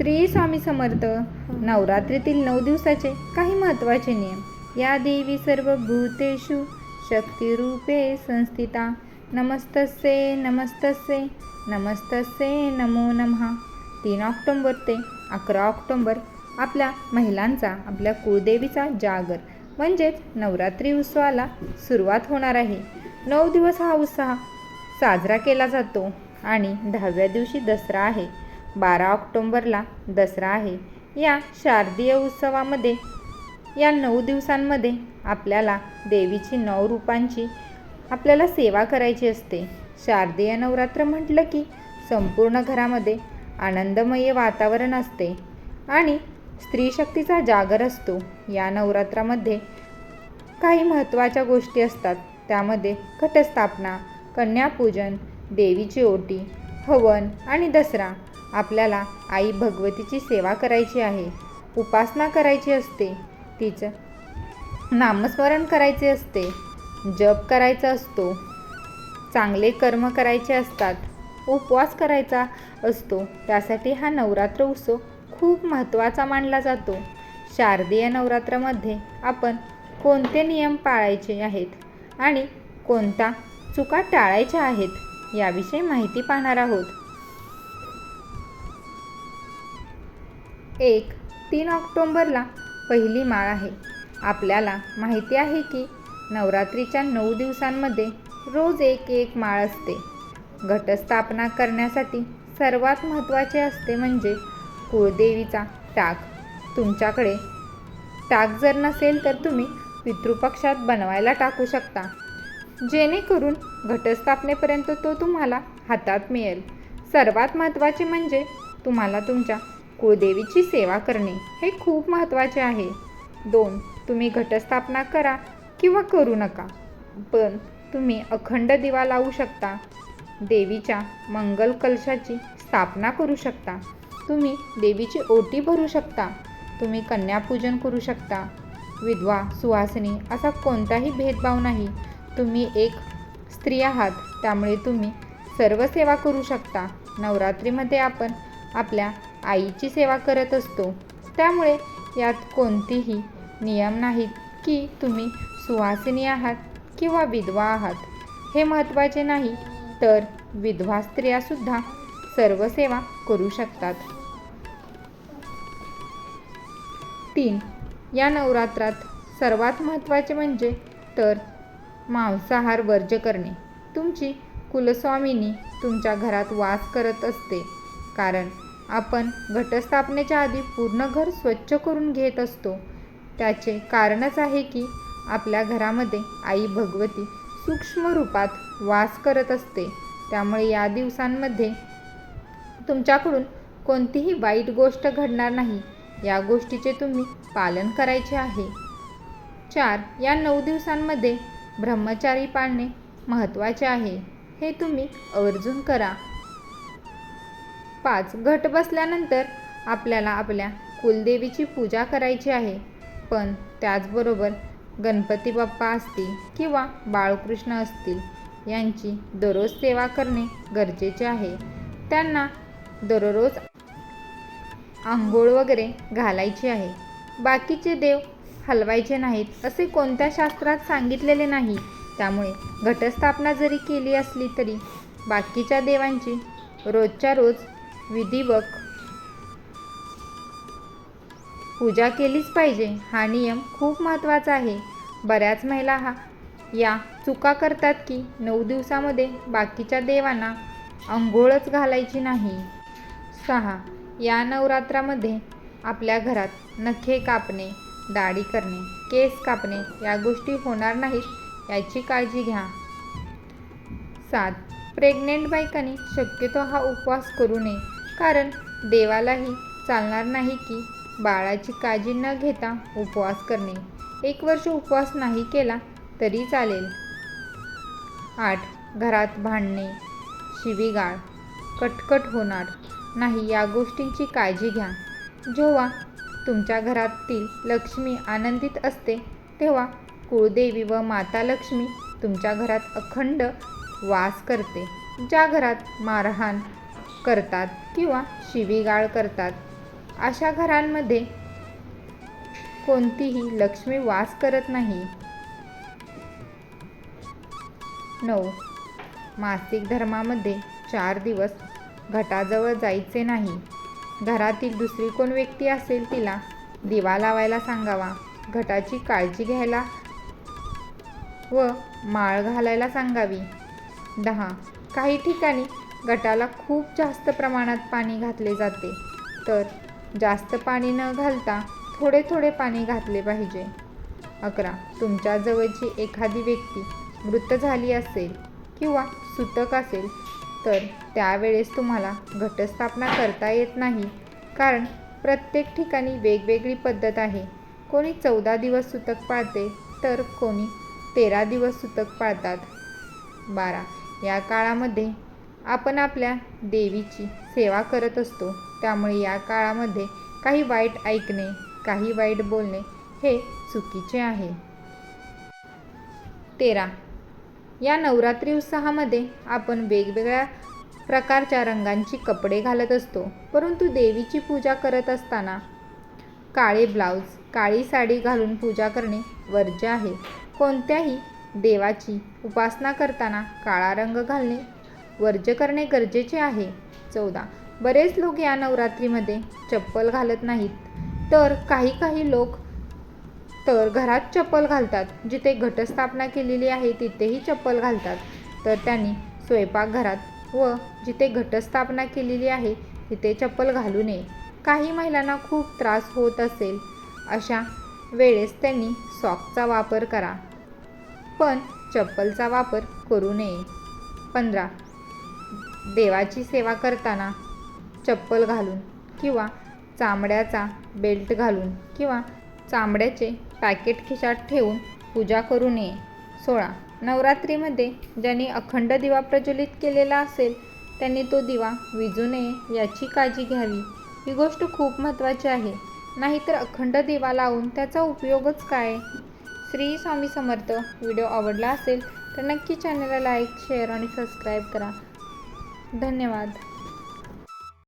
श्री स्वामी समर्थ नवरात्रीतील नऊ दिवसाचे काही महत्त्वाचे नियम. या देवी सर्व भूतेषु शक्तिरूपे संस्थिता. नमस्तस्ये नमस्तस्ये नमस्तस्ये नमो नमः. तीन ऑक्टोंबर ते अकरा ऑक्टोंबर आपल्या महिलांचा आपल्या कुळदेवीचा जागर. म्हणजेच नवरात्री उत्सवाला सुरुवात होणार आहे. नऊ दिवस हा उत्साह साजरा केला जातो आणि दहाव्या दिवशी दसरा आहे. बारा ऑक्टोंबरला दसरा आहे. या शारदीय उत्सवामध्ये या नऊ दिवसांमध्ये आपल्याला देवीची नऊ रूपांची आपल्याला सेवा करायची असते. शारदीय नवरात्र म्हटलं की संपूर्ण घरामध्ये आनंदमय वातावरण असते आणि स्त्री शक्तीचा जागर असतो. या नवरात्रामध्ये काही महत्त्वाच्या गोष्टी असतात. त्यामध्ये घटस्थापना कन्यापूजन देवीची ओटी हवन आणि दसरा आपल्याला आई भगवतीची सेवा करायची आहे. उपासना करायची असते. तिचं नामस्मरण करायचे असते. जप करायचा असतो. चांगले कर्म करायचे असतात. उपवास करायचा असतो. त्यासाठी हा नवरात्र उत्सव खूप महत्त्वाचा मानला जातो. शारदीय नवरात्रामध्ये आपण कोणते नियम पाळायचे आहेत आणि कोणता चुका टाळायच्या आहेत याविषयी माहिती पाहणार आहोत. एक तीन ऑक्टोंबरला पहिली माळ आहे. आपल्याला माहिती आहे की नवरात्रीच्या नऊ दिवसांमध्ये रोज एक एक माळ असते. घटस्थापना करण्यासाठी सर्वात महत्त्वाचे असते म्हणजे कुळदेवीचा टाक तुमच्याकडे टाक जर नसेल तर तुम्ही पितृपक्षात बनवायला टाकू शकता. जेणेकरून घटस्थापनेपर्यंत तो तुम्हाला हातात मिळेल. सर्वात महत्त्वाचे म्हणजे तुम्हाला तुमच्या कुळदेवीची सेवा करणे हे खूप महत्त्वाचे आहे. दोन तुम्ही घटस्थापना करा किंवा करू नका. पण तुम्ही अखंड दिवा लावू शकता. देवीच्या मंगल कलशाची स्थापना करू शकता. तुम्ही देवीची ओटी भरू शकता. तुम्ही कन्यापूजन करू शकता. विधवा सुहासिनी असा कोणताही भेदभाव नाही. तुम्ही एक स्त्री आहात त्यामुळे तुम्ही सर्व सेवा करू शकता. नवरात्रीमध्ये आपण आपल्या आईची सेवा करत असतो. त्यामुळे यात कोणतीही नियम नाहीत की तुम्ही सुवासिनी आहात किंवा विधवा आहात. हे महत्त्वाचे नाही तर विधवा स्त्रियासुद्धा सर्व सेवा करू शकतात. तीन या नवरात्रात सर्वात महत्त्वाचे म्हणजे तर मांसाहार वर्ज्य करणे. तुमची कुलस्वामिनी तुमच्या घरात वास करत असते. कारण आपण घटस्थापनेच्या आधी पूर्ण घर स्वच्छ करून घेत असतो. त्याचे कारणच आहे की आपल्या घरामध्ये आई भगवती सूक्ष्म रूपात वास करत असते. त्यामुळे या दिवसांमध्ये तुमच्याकडून कोणतीही वाईट गोष्ट घडणार नाही. या गोष्टीचे तुम्ही पालन करायचे आहे. चार या नऊ दिवसांमध्ये ब्रह्मचारी पाळणे महत्त्वाचे आहे. हे तुम्ही आवर्जून करा. पाच घट बसल्यानंतर आपल्याला आपल्या कुलदेवीची पूजा करायची आहे. पण त्याचबरोबर गणपती बाप्पा असतील किंवा बाळकृष्ण असतील यांची दररोज सेवा करणे गरजेचे आहे. त्यांना दररोज आंघोळ वगैरे घालायची आहे. बाकीचे देव हलवायचे नाहीत असे कोणत्या शास्त्रात सांगितलेले नाही. त्यामुळे घटस्थापना जरी केली असली तरी बाकीच्या देवांची रोजच्या रोज विधिवक पूजा केलीच पाहिजे हा नियम खूप महत्त्वाचा आहे. बऱ्याच महिला हा या चुका करतात की नऊ दिवसामध्ये बाकीच्या देवांना अंघोळच घालायची नाही. सहा या नवरात्रामध्ये आपल्या घरात नखे कापणे दाढी करणे केस कापणे या गोष्टी होणार नाहीत याची काळजी घ्या. सात प्रेग्नेंट बायकांनी शक्यतो हा उपवास करू नये. कारण देवालाही चालणार नाही की बाळाची काळजी न घेता उपवास करणे. एक वर्ष उपवास नाही केला तरी चालेल. आठ. घरात भांडणे. शिवीगाळ. कटकट होणार. नाही या गोष्टींची काळजी घ्या. जेव्हा तुमच्या घरातील लक्ष्मी आनंदित असते तेव्हा कुळदेवी व माता लक्ष्मी तुमच्या घरात अखंड वास करते. ज्या घरात मारहाण करतात किंवा शिवीगाळ करतात. अशा घरांमध्ये कोणतीही लक्ष्मी वास करत नाही. नऊ. मासिक धर्मामध्ये चार दिवस घटाजवळ जायचे नाही. घरातील दुसरी कोण व्यक्ती असेल तिला दिवा लावायला सांगावा घटाची काळजी घ्यायला व माळ घालायला सांगावी. दहा. काही ठिकाणी गटाला खूप जास्त प्रमाणात पाणी घातले जाते. तर जास्त पाणी न घालता थोडे थोडे पाणी घातले पाहिजे. अकरा. तुमच्या जवळची एखादी व्यक्ती मृत झाली असेल किंवा सुतक असेल तर त्यावेळेस तुम्हाला घटस्थापना करता येत नाही कारण प्रत्येक ठिकाणी वेगवेगळी पद्धत आहे. कोणी चौदा दिवस सुतक पाळते तर कोणी तेरा दिवस सुतक पाळतात. बारा. या काळामध्ये आपण आपल्या देवीची सेवा करत असतो. त्यामुळे या काळामध्ये काही वाईट ऐकणे काही वाईट बोलणे हे चुकीचे आहे. तेरा. या नवरात्री उत्साहामध्ये आपण वेगवेगळ्या प्रकारच्या रंगांची कपडे घालत असतो. परंतु देवीची पूजा करत असताना काळे ब्लाऊज काळी साडी घालून पूजा करणे वर्ज्य आहे. कोणत्याही देवाची उपासना करताना काळा रंग घालणे वर्ज्य करणे गरजेचे आहे. चौदा. बरेच लोक या नवरात्रीमध्ये चप्पल घालत नाहीत. तर काही काही लोक तर घरात चप्पल घालतात. जिथे घटस्थापना केलेली आहे तिथेही चप्पल घालतात. तर त्यांनी स्वयंपाकघरात व जिथे घटस्थापना केलेली आहे तिथे चप्पल घालू नये. काही महिलांना खूप त्रास होत असेल. अशा वेळेस त्यांनी सॉकचा वापर करा. पण चप्पलचा वापर करू नये. पंधरा. देवाची सेवा करताना चप्पल घालून किंवा चामड्याचा बेल्ट घालून किंवा चामड्याचे पॅकेट खिशात ठेवून पूजा करू नये. सोळा. नवरात्रीमध्ये ज्यांनी अखंड दिवा प्रज्वलित केलेला असेल त्यांनी तो दिवा विजू नये याची काळजी घ्यावी. ही गोष्ट खूप महत्त्वाची आहे. नाहीतर अखंड दिवा लावून त्याचा उपयोगच काय? श्री स्वामी समर्थ व्हिडिओ आवडला असेल तर नक्की चॅनलला लाईक शेअर आणि सबस्क्राईब करा. धन्यवाद.